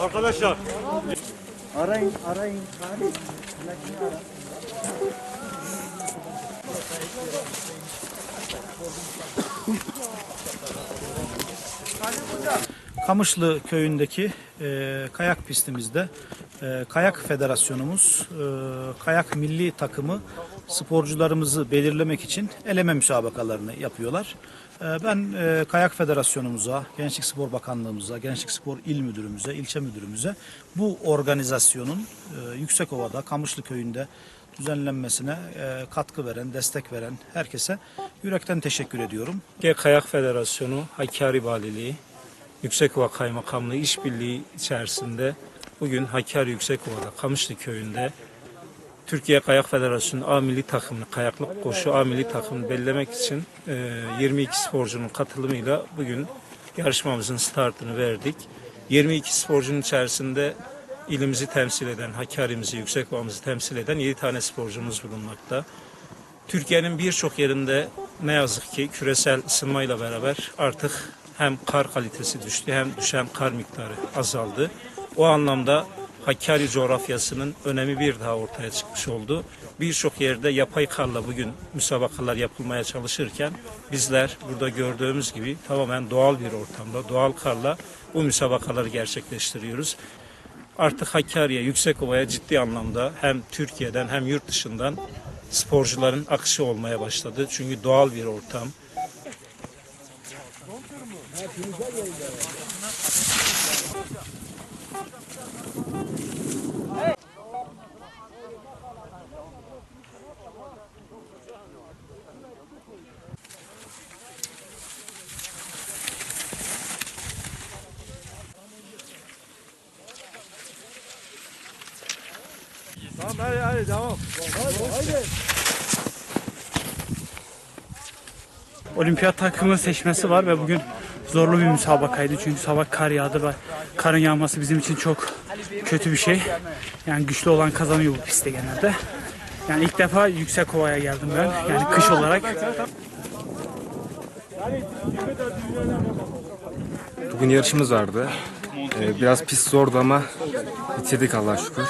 Arkadaşlar Arayın, arayın. Arayın. Kamışlı köyündeki e, kayak pistimizde e, Kayak Federasyonumuz e, kayak milli takımı sporcularımızı belirlemek için eleme müsabakalarını yapıyorlar. E, ben e, Kayak Federasyonumuza, Gençlik Spor Bakanlığımıza, Gençlik Spor İl Müdürümüze, ilçe müdürümüze bu organizasyonun e, Yüksekova'da, Kamışlı köyünde düzenlenmesine e, katkı veren, destek veren herkese yürekten teşekkür ediyorum. Kayak Federasyonu, Hakkari Valiliği, Yüksekova Kaymakamlığı işbirliği içerisinde bugün Hakkari Yüksekova'da Kamışlı Köyü'nde Türkiye Kayak Federasyonu A milli takımını, kayaklık koşu A milli takımını belirlemek için e, 22 sporcunun katılımıyla bugün yarışmamızın startını verdik. 22 sporcunun içerisinde ilimizi temsil eden, Hakkari'mizi, Yüksekova'mızı temsil eden 7 tane sporcumuz bulunmakta. Türkiye'nin birçok yerinde ne yazık ki küresel ısınmayla beraber artık hem kar kalitesi düştü hem düşen kar miktarı azaldı. O anlamda Hakkari coğrafyasının önemi bir daha ortaya çıkmış oldu. Birçok yerde yapay karla bugün müsabakalar yapılmaya çalışırken bizler burada gördüğümüz gibi tamamen doğal bir ortamda, doğal karla bu müsabakaları gerçekleştiriyoruz. Artık Hakkari'ye, Yüksekova'ya ciddi anlamda hem Türkiye'den hem yurt dışından sporcuların akışı olmaya başladı. Çünkü doğal bir ortam. Tamam hadi hadi devam. olimpiyat takımı seçmesi var ve bugün zorlu bir müsabakaydı. Çünkü sabah kar yağdı karın yağması bizim için çok kötü bir şey. Yani güçlü olan kazanıyor bu pistte genelde. Yani ilk defa yüksek ovaya geldim ben. Yani kış olarak. Bugün yarışımız vardı. Ee, biraz pis zordu ama bitirdik Allah'a şükür.